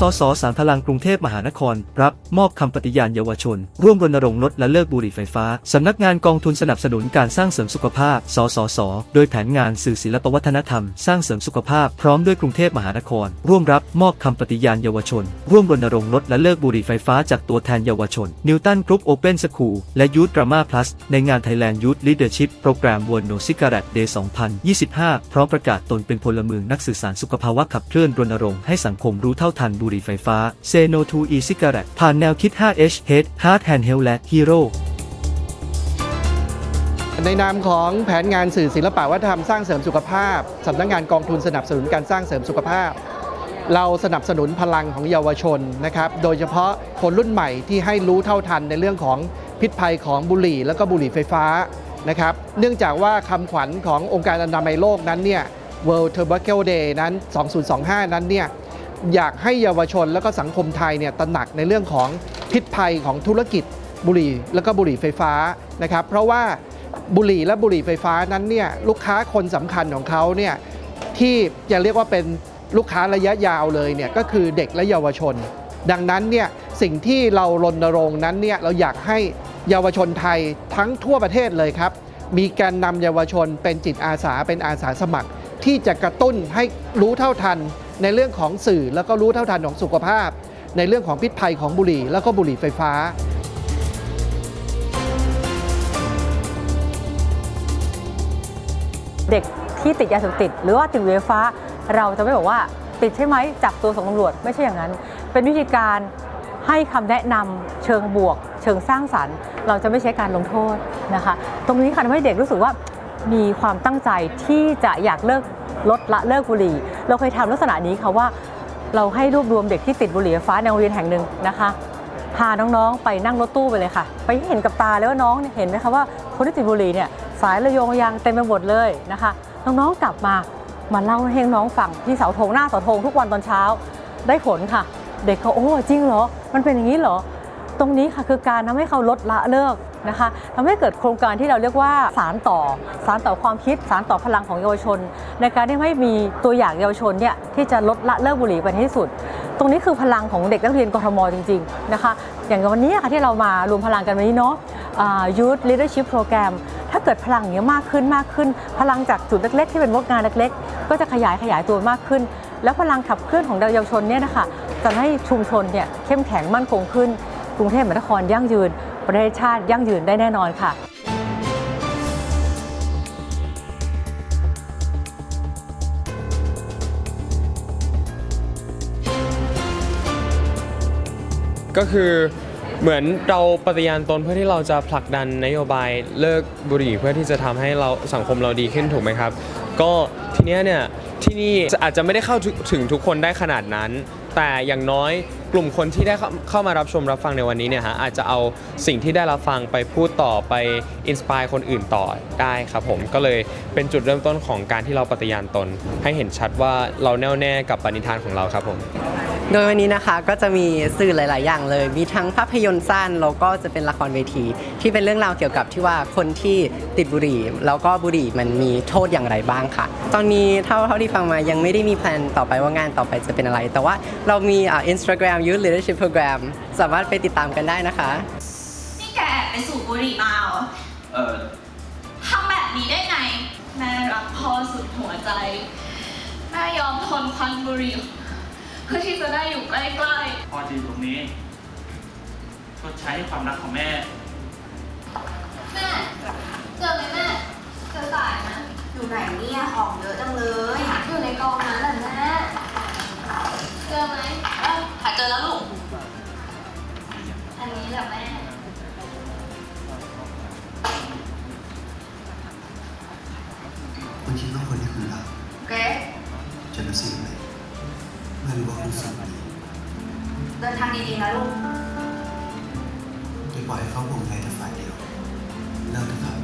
สสสารพลังกรุงเทพมหานคร รับมอบคำปฏิญาณเยาวชน ร่วมรณรงค์ลดและเลิกบุหรี่ไฟฟ้า สำนักงานกองทุนสนับสนุนการสร้างเสริมสุขภาพ สสส โดยแผนงานสื่อศิลปวัฒนธรรม สร้างเสริมสุขภาพพร้อมด้วยกรุงเทพมหานคร ร่วมรับมอบคำปฏิญาณเยาวชน ร่วมรณรงค์ลดและเลิกบุหรี่ไฟฟ้าจากตัวแทนเยาวชนนิวตันกรุ๊ปโอเ n นสคูลและยูทดราม่าพลัสในงาน Thailand Youth Leadership Program World No Cigarette Day 2025 พร้อมประกาศตนเป็นพลเมืองนักสื่อสารสุขภาวะขับเคลื่อนรณรงค์ให้สังคมรู้เท่าทันบุหรี่ไฟฟ้า Say No to e-cigarette ผ่านแนวคิด 5H Head Heart Hand Health และ Hero ในนามของแผนงานสื่อศิลปะวัฒนธรรมสร้างเสริมสุขภาพสำนักงานกองทุนสนับสนุนการสร้างเสริมสุขภาพ เราสนับสนุนพลังของเยาวชนนะครับ โดยเฉพาะคนรุ่นใหม่ที่ให้รู้เท่าทันในเรื่องของพิษภัยของบุหรี่ แล้วก็บุหรี่ไฟฟ้านะครับ เนื่องจากว่าคำขวัญขององค์การอนามัยโลกนั้นเนี่ย World Tobacco Day นั้น 2025 นั้นเนี่ย อยากให้เยาวชนแล้วก็สังคมไทยเนี่ยตระหนักในเรื่องของพิษภัยของธุรกิจบุหรี่ แล้วก็บุหรี่ไฟฟ้านะครับเพราะว่าบุหรี่และบุหรี่ไฟฟ้านั้นเนี่ยลูกค้าคนสำคัญของเขาเนี่ยที่จะเรียกว่าเป็นลูกค้าระยะยาวเลยเนี่ยก็คือเด็กและเยาวชน ดังนั้นเนี่ยสิ่งที่เรารณรงค์นั้นเนี่ยเราอยากให้เยาวชนไทยทั้งทั่วประเทศเลยครับ มีการนำเยาวชนเป็นจิตอาสาเป็นอาสาสมัคร ที่จะกระตุ้นให้รู้เท่าทัน ในเรื่องของสื่อแล้วก็รู้เท่าทันของสุขภาพ ในเรื่องของพิษภัยของบุหรี่ แล้วก็บุหรี่ไฟฟ้า เด็กที่ติดยาเสพติด หรือว่าติดบุหรี่ไฟฟ้า เราจะไม่บอกว่าติดใช่ไหมจับตัวส่งตำรวจไม่ใช่อย่างนั้น เป็นวิธีการให้คำแนะนำเชิงบวก เชิงสร้างสรรค์ เราจะไม่ใช้การลงโทษนะคะ ตรงนี้ค่ะทำให้เด็กรู้สึกว่ามีความตั้งใจที่จะอยากเลิก ลดละเลิกบุหรี่ เราเคยทำลักษณะนี้ค่ะว่า เราให้รวบรวมเด็กที่ติดบุหรี่ไฟฟ้าในโรงเรียนแห่งหนึ่งนะคะพาน้องๆ ไปนั่งรถตู้ไปเลยค่ะ ไปเห็นกับตาเลยว่าน้องเนี่ยเห็นไหมคะว่าคนที่ติดบุหรี่เนี่ยสายระโยงยางเต็มไปหมดเลยนะคะ น้องๆกลับมามาเล่าให้น้องฟังที่เสาธงหน้าเสาธงทุกวันตอนเช้า ได้ผลค่ะ เด็กเขาโอ้จริงเหรอ มันเป็นอย่างนี้เหรอ ตรงนี้ค่ะคือการทำให้เขาลดละเลิกนะคะทำให้เกิดโครงการที่เราเรียกว่าสารต่อ สารต่อความคิด สารต่อพลังของเยาวชน ในการที่ให้มีตัวอย่างเยาวชนเนี่ยที่จะลดละเลิกบุหรี่ไปในที่สุด ตรงนี้คือพลังของเด็กนักเรียนกทมจริงๆนะคะอย่างวันนี้ค่ะที่เรามารวมพลังกันวันนี้เนาะ Youth Leadership Program ถ้าเกิดพลังอย่างนี้ยมากขึ้นมากขึ้น พลังจากจุดเล็ก ๆ ที่เป็นงงานเล็ก ๆ ก็จะขยายขยายตัวมากขึ้น แล้วพลังขับเคลื่อนของเยาวชนเนี่ยนะคะจะให้ชุมชนเนี่ยเข้มแข็งมั่นคงขึ้น กรุงเทพมหานครยั่งยืน ประเทศชาติยั่งยืนได้แน่นอนค่ะก็คือเหมือนเราปฏิญาณตนเพื่อที่เราจะผลักดันนโยบายเลิกบุหรี่เพื่อที่จะทำให้เราสังคมเราดีขึ้นถูกไหมครับ ก็ทีเนี้ยเนี่ยที่นี่อาจจะไม่ได้เข้าถึงทุกคนได้ขนาดนั้น แต่อย่างน้อยกลุ่มคนที่ได้เข้าเข้ามารับชมรับฟังในวันนี้เนี่ยฮะอาจจะเอาสิ่งที่ได้รับฟังไปพูดต่อไปอินสปายคนอื่นต่อได้ครับผมก็เลยเป็นจุดเริ่มต้นของการที่เราปฏิญาณตน ให้เห็นชัดว่าเราแน่วแน่กับปณิธานของเราครับผม โดยวันนี้นะคะก็จะมีสื่อหลาย ๆ อย่างเลย มีทั้งภาพยนตร์สั้นแล้วก็จะเป็นละครเวที ที่เป็นเรื่องราวเกี่ยวกับที่ว่าคนที่ติดบุหรี่ แล้วก็บุหรี่มันมีโทษอย่างไรบ้างค่ะ ตอนนี้เท่าเท่าที่ฟังมายังไม่ได้มีแพลนต่อไปว่างานต่อไปจะเป็นอะไร แต่ว่าเรามีอ่า Instagram Youth Leadership Program สามารถไปติดตามกันได้นะคะ นี่แกแอบไปสูบบุหรี่มาเหรอเออทำแบบนี้ได้ไง แม่รักพ่อสุดหัวใจ แม่ยอมทนควันบุหรี่ เพื่อที่จะได้อยู่ใกล้พ่อจะอยู่ตรงนี้ชดใช้ความรักของแม่ ๆ แม่ เจอไหมแม่ เจอสายนะ อยู่ไหนเนี่ยของเยอะจังเลย อยู่ในกองนั้นแหละแม่ เจอไหมเออหาเจอแล้วลูก อันนี้แหละแม่ คุณคิดว่าคนที่คุณรักเกรซจะรู้สึกยังไง เมื่รู้ว่ารู้สึกเดินทางดีๆนะลูกอย่าปล่อยให้เขาห่วงใยแต่ฝ่ายเดียวเลิกเถอะครับ